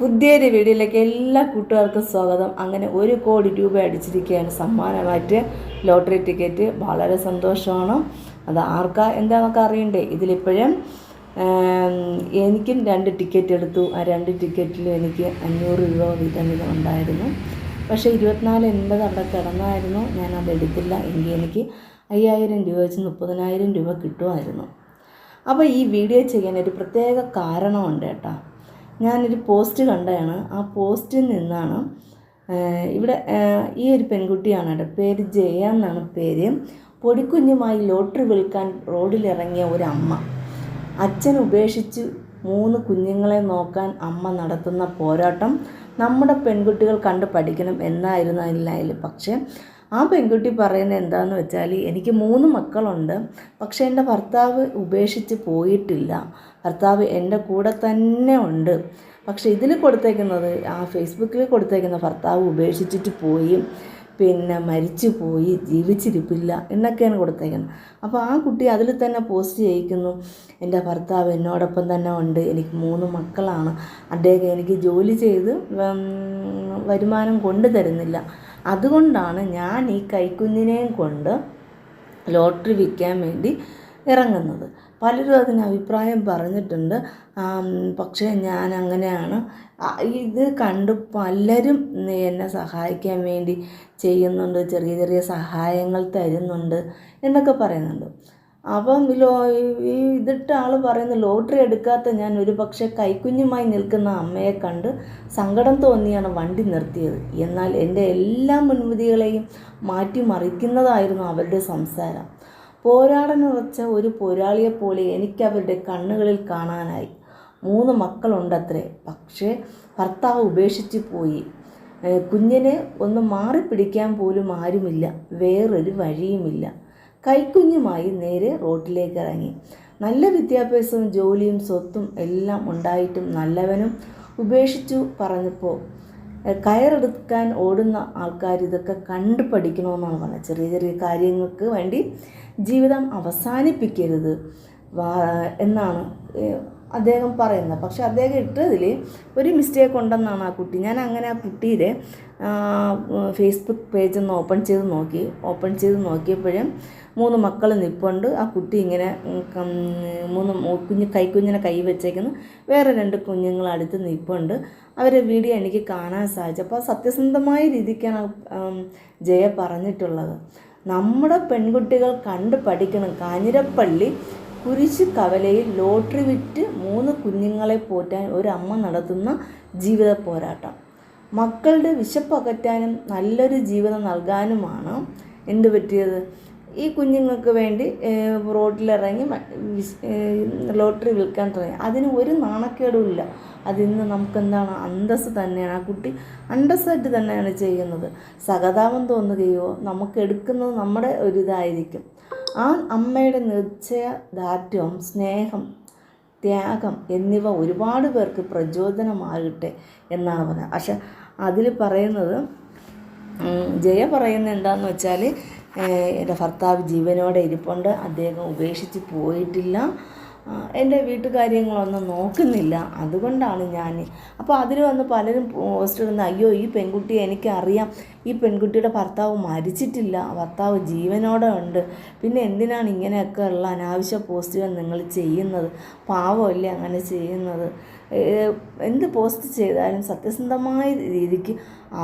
പുതിയൊരു വീഡിയോയിലേക്ക് എല്ലാ കൂട്ടുകാർക്കും സ്വാഗതം. അങ്ങനെ ഒരു കോടി രൂപ അടിച്ചിരിക്കുകയാണ്. സമ്മാനമായിട്ട് ലോട്ടറി ടിക്കറ്റ്. വളരെ സന്തോഷമാണ്. അത് ആർക്കാ എന്താണെന്നൊക്കെ അറിയണ്ടേ? ഇതിലിപ്പോഴും എനിക്കും രണ്ട് ടിക്കറ്റ് എടുത്തു. ആ രണ്ട് ടിക്കറ്റിലും എനിക്ക് അഞ്ഞൂറ് രൂപ വീതം വീതം ഉണ്ടായിരുന്നു. പക്ഷേ ഇരുപത്തിനാല് എൺപത് അവിടെ കിടന്നായിരുന്നു. ഞാൻ അത് എടുത്തില്ല. എങ്കിൽ എനിക്ക് അയ്യായിരം രൂപ വെച്ച് മുപ്പതിനായിരം രൂപ കിട്ടുമായിരുന്നു. അപ്പോൾ ഈ വീഡിയോ ചെയ്യാൻ ഒരു പ്രത്യേക കാരണമുണ്ട് കേട്ടോ. ഞാനൊരു പോസ്റ്റ് കണ്ടതാണ്. ആ പോസ്റ്റിൽ നിന്നാണ് ഇവിടെ ഈ ഒരു പെൺകുട്ടിയാണ് കേട്ടോ. പേര് ജയ എന്നാണ് പേര്. പൊടിക്കുഞ്ഞുമായി ലോട്ടറി വിൽക്കാൻ റോഡിലിറങ്ങിയ ഒരു അമ്മ അച്ഛൻ ഉപേക്ഷിച്ച് മൂന്ന് കുഞ്ഞുങ്ങളെ നോക്കാൻ അമ്മ നടത്തുന്ന പോരാട്ടം നമ്മുടെ പെൺകുട്ടികൾ കണ്ട് പഠിക്കണം എന്നായിരുന്നു അതിലായാലും പക്ഷേ ആ പെൺകുട്ടി പറയുന്നത് എന്താണെന്ന് വെച്ചാൽ എനിക്ക് മൂന്ന് മക്കളുണ്ട് പക്ഷേ എന്റെ ഭർത്താവ് ഉപേക്ഷിച്ച് പോയിട്ടില്ല. ഭർത്താവ് എന്റെ കൂടെ തന്നെ ഉണ്ട്. പക്ഷേ ഇതിൽ കൊടുത്തേക്കുന്നത് ആ ഫേസ്ബുക്കിൽ കൊടുത്തേക്കുന്ന ഭർത്താവ് ഉപേക്ഷിച്ചിട്ട് പോയി പിന്നെ മരിച്ചു പോയി ജീവിച്ചിരിപ്പില്ല എന്നൊക്കെയാണ് കൊടുത്തേക്കുന്നത്. അപ്പോൾ ആ കുട്ടി അതിൽ തന്നെ പോസ്റ്റ് ചെയ്യിക്കുന്നു എന്റെ ഭർത്താവ് എന്നോടൊപ്പം തന്നെ ഉണ്ട് എനിക്ക് മൂന്ന് മക്കളാണ്. അദ്ദേഹം എനിക്ക് ജോലി ചെയ്ത് വരുമാനം കൊണ്ടു തരുന്നില്ല അതുകൊണ്ടാണ് ഞാൻ ഈ കൈക്കുഞ്ഞിനെയും കൊണ്ട് ലോട്ടറി വിൽക്കാൻ വേണ്ടി ഇറങ്ങുന്നത്. പലരും അതിന് അഭിപ്രായം പറഞ്ഞിട്ടുണ്ട്. പക്ഷേ ഞാൻ അങ്ങനെയാണ്. ഇത് കണ്ട് പലരും എന്നെ സഹായിക്കാൻ വേണ്ടി ചെയ്യുന്നുണ്ട് ചെറിയ ചെറിയ സഹായങ്ങൾ തരുന്നുണ്ട് എന്നൊക്കെ പറയുന്നുണ്ട്. അപ്പം ലോ ഈ ഇതിട്ട ആൾ പറയുന്ന ലോട്ടറി എടുക്കാത്ത ഞാൻ ഒരു പക്ഷേ കൈക്കുഞ്ഞുമായി നിൽക്കുന്ന അമ്മയെ കണ്ട് സങ്കടം തോന്നിയാണ് വണ്ടി നിർത്തിയത്. എന്നാൽ എന്റെ എല്ലാ മുൻവിധികളെയും മാറ്റിമറിക്കുന്നതായിരുന്നു അവരുടെ സംസാരം. പോരാടനുറച്ച ഒരു പോരാളിയെപ്പോലെ എനിക്ക് അവരുടെ കണ്ണുകളിൽ കാണാനായി. മൂന്ന് മക്കളുണ്ടത്രേ. പക്ഷേ ഭർത്താവ് ഉപേക്ഷിച്ച് പോയി. കുഞ്ഞിനെ ഒന്ന് മാറി പിടിക്കാൻ പോലും ആരുമില്ല. വേറൊരു വഴിയുമില്ല. കൈക്കുഞ്ഞുമായി നേരെ റോഡിലേക്ക് ഇറങ്ങി നല്ല വിദ്യാഭ്യാസവും ജോലിയും സ്വത്തും എല്ലാം ഉണ്ടായിട്ടും നല്ലവനും ഉപേക്ഷിച്ചു പറഞ്ഞപ്പോൾ കയറെടുക്കാൻ ഓടുന്ന ആൾക്കാർ ഇതൊക്കെ കണ്ടു പഠിക്കണമെന്നാണ് പറഞ്ഞത്. ചെറിയ ചെറിയ കാര്യങ്ങൾക്ക് വേണ്ടി ജീവിതം അവസാനിപ്പിക്കരുത്. എന്നാണ് അദ്ദേഹം പറയുന്നത്. പക്ഷെ അദ്ദേഹം ഇട്ടതിൽ ഒരു മിസ്റ്റേക്ക് ഉണ്ടെന്നാണ് ആ കുട്ടി. ഞാൻ അങ്ങനെ ആ കുട്ടിയുടെ ഫേസ്ബുക്ക് പേജ് ഒന്ന് ഓപ്പൺ ചെയ്ത് നോക്കി. ഓപ്പൺ ചെയ്ത് നോക്കിയപ്പോഴും മൂന്ന് മക്കൾ നിൽപ്പുണ്ട് ആ കുട്ടി ഇങ്ങനെ മൂന്ന് കുഞ്ഞ് കൈക്കുഞ്ഞിനെ കൈ വെച്ചേക്കുന്നു. വേറെ രണ്ട് കുഞ്ഞുങ്ങൾ അടുത്ത് നിൽപ്പുണ്ട് അവരെ വീഡിയോ എനിക്ക് കാണാൻ സാധിച്ചു. അപ്പോൾ സത്യസന്ധമായ രീതിക്കാണ് ജയ പറഞ്ഞിട്ടുള്ളത്. നമ്മുടെ പെൺകുട്ടികൾ കണ്ട് പഠിക്കണം. കാഞ്ഞിരപ്പള്ളി കുരിശ് കവലയിൽ ലോട്ടറി വിറ്റ് മൂന്ന് കുഞ്ഞുങ്ങളെ പോറ്റാൻ ഒരമ്മ നടത്തുന്ന ജീവിത പോരാട്ടം. മക്കളുടെ വിശപ്പകറ്റാനും നല്ലൊരു ജീവിതം നൽകാനുമാണ് എന്ത് പറ്റിയത്? ഈ കുഞ്ഞുങ്ങൾക്ക് വേണ്ടി റോഡിലിറങ്ങി ലോട്ടറി വിൽക്കാൻ തുടങ്ങി. അതിന് ഒരു നാണക്കേടുമില്ല അതിന്ന് നമുക്കെന്താണ്? അന്തസ് തന്നെയാണ്. ആ കുട്ടി അന്തസ്സായിട്ട് തന്നെയാണ് ചെയ്യുന്നത്. സഹതാപം തോന്നുകയോ നമുക്ക് എടുക്കുന്നത് നമ്മുടെ ഒരു ഇതായിരിക്കും. ആ അമ്മയുടെ നിശ്ചയദാർഢ്യവും സ്നേഹം ത്യാഗം എന്നിവ ഒരുപാട് പേർക്ക് പ്രചോദനമാകട്ടെ എന്നാണ് പറയുന്നത് പക്ഷെ അതിൽ പറയുന്നത് ജയ പറയുന്നത് എന്താണെന്ന് വെച്ചാൽ എന്റെ ഭർത്താവ് ജീവനോടെ ഇരിപ്പുണ്ട് അദ്ദേഹം ഉപേക്ഷിച്ച് പോയിട്ടില്ല. എന്റെ വീട്ടുകാര്യങ്ങളൊന്നും നോക്കുന്നില്ല. അതുകൊണ്ടാണ് ഞാൻ അപ്പോൾ അതിൽ വന്ന് പലരും പോസ്റ്റ് ഇടുന്ന അയ്യോ ഈ പെൺകുട്ടിയെ എനിക്കറിയാം. ഈ പെൺകുട്ടിയുടെ ഭർത്താവ് മരിച്ചിട്ടില്ല. ഭർത്താവ് ജീവനോടെ ഉണ്ട്. പിന്നെ എന്തിനാണ് ഇങ്ങനെയൊക്കെ ഉള്ള അനാവശ്യ പോസ്റ്റുകൾ നിങ്ങൾ ചെയ്യുന്നത്? പാവമല്ലേ അങ്ങനെ ചെയ്യുന്നത്? എന്ത് പോസ്റ്റ് ചെയ്താലും സത്യസന്ധമായ രീതിക്ക്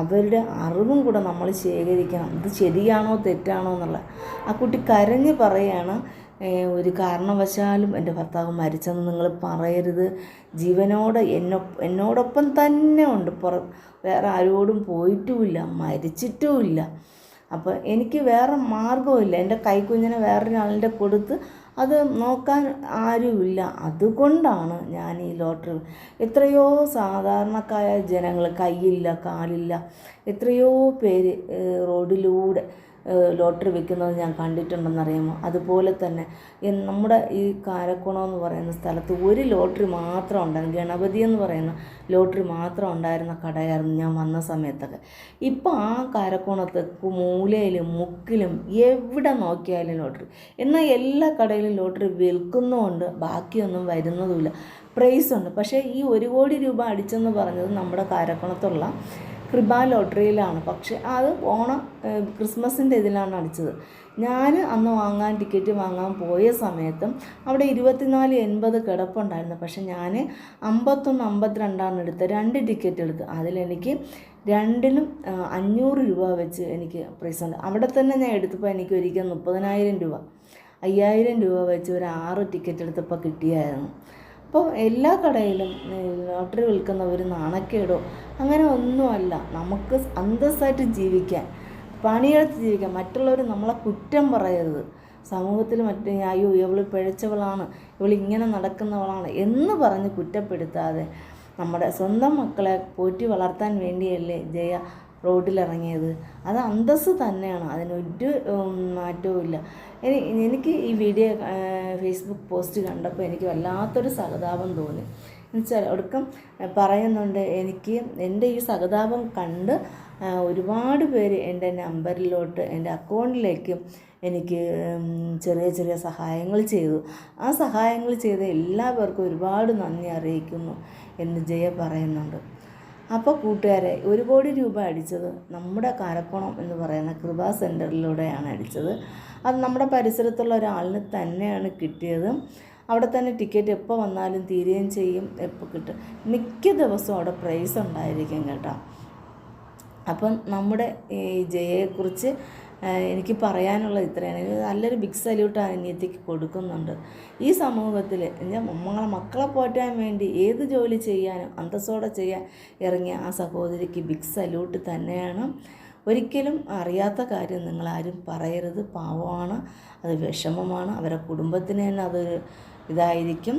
അവരുടെ അറിവും കൂടെ നമ്മൾ ശേഖരിക്കണം. ഇത് ശരിയാണോ തെറ്റാണോ എന്നുള്ള. ആ കുട്ടി കരഞ്ഞ് പറയാണ് ഏഹ് ഒരു കാരണവശാലും എന്റെ ഭർത്താവ് മരിച്ചെന്ന് നിങ്ങൾ പറയരുത്. ജീവനോട് എന്നൊ എന്നോടൊപ്പം തന്നെ ഉണ്ട്. പുറ വേറെ ആരോടും പോയിട്ടുമില്ല മരിച്ചിട്ടുമില്ല. അപ്പോൾ എനിക്ക് വേറെ മാർഗമില്ല എന്റെ കൈക്കുഞ്ഞിനെ വേറൊരാളുടെ കൊടുത്ത് അത് നോക്കാൻ ആരുമില്ല. അതുകൊണ്ടാണ് ഞാൻ ഈ ലോട്ടറി എത്രയോ സാധാരണക്കാരായ ജനങ്ങൾ കയ്യില്ല കാലില്ല എത്രയോ പേര് റോഡിലൂടെ ലോട്ടറി വെക്കുന്നത് ഞാൻ കണ്ടിട്ടുണ്ടെന്നറിയാമോ? അതുപോലെ തന്നെ നമ്മുടെ ഈ കാരക്കുളം എന്ന് പറയുന്ന സ്ഥലത്ത് ഒരു ലോട്ടറി മാത്രം ഉണ്ടായിരുന്നു. ഗണപതി എന്ന് പറയുന്ന ലോട്ടറി മാത്രം ഉണ്ടായിരുന്ന കടയായിരുന്നു ഞാൻ വന്ന സമയത്തൊക്കെ. ഇപ്പോൾ ആ കാരക്കോണത്ത് മൂലയിലും മുക്കിലും എവിടെ നോക്കിയാലും ലോട്ടറി. എന്നാൽ എല്ലാ കടയിലും ലോട്ടറി വിൽക്കുന്നതുകൊണ്ട് ബാക്കിയൊന്നും വരുന്നതുമില്ല. പ്രൈസ് ഉണ്ട് പക്ഷേ ഈ ഒരു കോടി രൂപ അടിച്ചെന്ന് പറഞ്ഞത് നമ്മുടെ കാരക്കുളത്തുള്ള കൃപ ലോട്ടറിയിലാണ്. പക്ഷേ അത് ഓണം ക്രിസ്മസിന്റെ ഇതിലാണ് അടിച്ചത്. ഞാൻ അന്ന് വാങ്ങാൻ ടിക്കറ്റ് വാങ്ങാൻ പോയ സമയത്തും അവിടെ ഇരുപത്തിനാല് എൺപത് കിടപ്പുണ്ടായിരുന്നു. പക്ഷെ ഞാൻ അമ്പത്തൊന്ന് അമ്പത്തിരണ്ടാണ് എടുത്തത് രണ്ട് ടിക്കറ്റ് എടുത്ത്. അതിലെനിക്ക് രണ്ടിലും അഞ്ഞൂറ് രൂപ വെച്ച് എനിക്ക് പ്രൈസ് ഉണ്ട്. അവിടെ തന്നെ ഞാൻ എടുത്തപ്പോൾ എനിക്ക് ഒരിക്കൽ മുപ്പതിനായിരം രൂപ അയ്യായിരം രൂപ വെച്ച് ഒരു ആറ് ടിക്കറ്റ് എടുത്തപ്പോൾ കിട്ടിയായിരുന്നു. അപ്പോൾ എല്ലാ കടയിലും ലോട്ടറി വിൽക്കുന്നവർ നാണക്കേടോ? അങ്ങനെ ഒന്നുമല്ല. നമുക്ക് അന്തസ്സായിട്ട് ജീവിക്കാൻ പണിയെടുത്ത് ജീവിക്കാൻ മറ്റുള്ളവർ നമ്മളെ കുറ്റം പറയരുത്. സമൂഹത്തിൽ മറ്റേ അയ്യോ ഇവൾ പിഴച്ചവളാണ് ഇവൾ ഇങ്ങനെ നടക്കുന്നവളാണ് എന്ന് പറഞ്ഞ് കുറ്റപ്പെടുത്താതെ നമ്മുടെ സ്വന്തം മക്കളെ പോറ്റി വളർത്താൻ വേണ്ടിയല്ലേ ജയ റോഡിലിറങ്ങിയത്. അത് അന്തസ്സ് തന്നെയാണ്. അതിനൊരു മാറ്റവും ഇല്ല. എനിക്ക് ഈ വീഡിയോ ഫേസ്ബുക്ക് പോസ്റ്റ് കണ്ടപ്പോൾ എനിക്ക് വല്ലാത്തൊരു സഹതാപം തോന്നി. എന്നുവെച്ചാൽ ഒടുക്കം പറയുന്നുണ്ട് എനിക്ക് എന്റെ ഈ സഹതാപം കണ്ട് ഒരുപാട് പേര് എന്റെ നമ്പറിലോട്ട് എന്റെ അക്കൗണ്ടിലേക്ക് എനിക്ക് ചെറിയ ചെറിയ സഹായങ്ങൾ ചെയ്തു. ആ സഹായങ്ങൾ ചെയ്ത എല്ലാവർക്കും ഒരുപാട് നന്ദി അറിയിക്കുന്നു എന്ന് ജയ പറയുന്നുണ്ട്. അപ്പോൾ കൂട്ടുകാരെ ഒരു കോടി രൂപ അടിച്ചത് നമ്മുടെ കാരക്കോണം എന്ന് പറയുന്ന കൃപാ സെന്ററിലൂടെയാണ് അടിച്ചത്. അത് നമ്മുടെ പരിസരത്തുള്ള ഒരാളിന് തന്നെയാണ് കിട്ടിയത്. അവിടെ തന്നെ ടിക്കറ്റ് എപ്പോൾ വന്നാലും തീരുകയും ചെയ്യും എപ്പോൾ കിട്ടും മിക്ക ദിവസവും അവിടെ പ്രൈസ് ഉണ്ടായിരിക്കും കേട്ടോ. അപ്പം നമ്മുടെ ഈ ജയയെക്കുറിച്ച് എനിക്ക് പറയാനുള്ളത് ഇത്രയാണ്. നല്ലൊരു ബിഗ് സല്യൂട്ട് അനിയത്തിക്ക് കൊടുക്കുന്നുണ്ട്. ഈ സമൂഹത്തിൽ നമ്മളെ മക്കളെ പോറ്റാൻ വേണ്ടി ഏത് ജോലി ചെയ്യാനും അന്തസ്സോടെ ചെയ്യാൻ ഇറങ്ങിയ ആ സഹോദരിക്ക് ബിഗ് സല്യൂട്ട് തന്നെയാണ്. ഒരിക്കലും അറിയാത്ത കാര്യം നിങ്ങളാരും പറയരുത്. പാവമാണ്. അത് വിഷമമാണ്. അവരുടെ കുടുംബത്തിന് തന്നെ അതൊരു ഇതായിരിക്കും.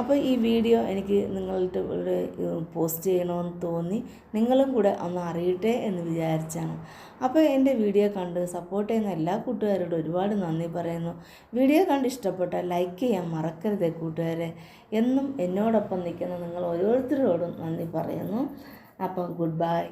അപ്പോൾ ഈ വീഡിയോ എനിക്ക് നിങ്ങളുടെ ഇവിടെ പോസ്റ്റ് ചെയ്യണമെന്ന് തോന്നി. നിങ്ങളും കൂടെ ഒന്ന് അറിയട്ടെ എന്ന് വിചാരിച്ചാണ്. അപ്പോൾ എന്റെ വീഡിയോ കണ്ട് സപ്പോർട്ട് ചെയ്യുന്ന എല്ലാ കൂട്ടുകാരോടും ഒരുപാട് നന്ദി പറയുന്നു. വീഡിയോ കണ്ട് ഇഷ്ടപ്പെട്ട ലൈക്ക് ചെയ്യാൻ മറക്കരുത് കൂട്ടുകാരെ. എന്നും എന്നോടൊപ്പം നിൽക്കുന്ന നിങ്ങൾ ഓരോരുത്തരോടും നന്ദി പറയുന്നു. അപ്പോൾ ഗുഡ് ബൈ